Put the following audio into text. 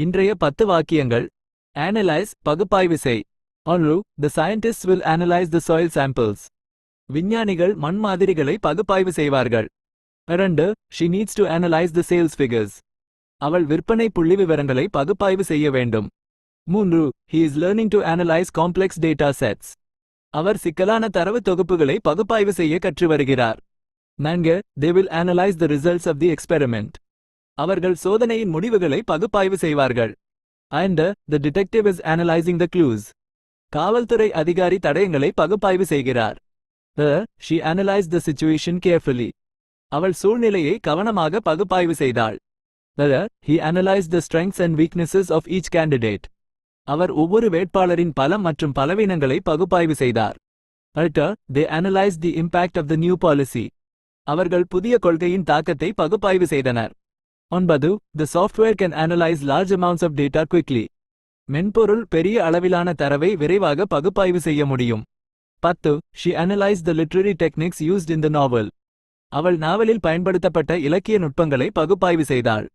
இன்றைய பத்து வாக்கியங்கள் அனலைஸ் பகுப்பாய்வு செய் ஆன்ரு the scientist will analyse the soil samples விஞ்ஞானிகள் மண் மாதிரிகளை பகுப்பாய்வு செய்வார்கள் இரண்டு she needs to analyse the sales figures அவள் விற்பனை புள்ளி விவரங்களை பகுப்பாய்வு செய்ய வேண்டும் மூன்று he is learning to analyse complex data sets அவர் சிக்கலான தரவு தொகுப்புகளை பகுப்பாய்வு செய்ய கற்று வருகிறார் நான்கு they will analyse the results of the experiment அவர்கள் சோதனையின் முடிவுகளை பகுப்பாய்வு செய்வார்கள் and the detective is analysing the clues காவல்துறை அதிகாரி தடயங்களை பகுப்பாய்வு செய்கிறார் she analyse the situation carefully அவள் சூழ்நிலையை கவனமாக பகுப்பாய்வு செய்தாள் the he analyse the strengths and weaknesses of each candidate அவர் ஒவ்வொரு வேட்பாளரின் பலம் மற்றும் பலவீனங்களை பகுப்பாய்வு செய்தார் அல்ட they analyse the impact of the new policy அவர்கள் புதிய கொள்கையின் தாக்கத்தை பகுப்பாய்வு செய்தனர் On Badu, the software can analyze large amounts of data quickly. மென்பொருள் பெரிய அளவிலான தரவை விரைவாக பகுப்பாய்வு செய்ய முடியும் பத்து she analyse the literary techniques used in the novel அவள் நாவலில் பயன்படுத்தப்பட்ட இலக்கிய நுட்பங்களை பகுப்பாய்வு செய்தாள்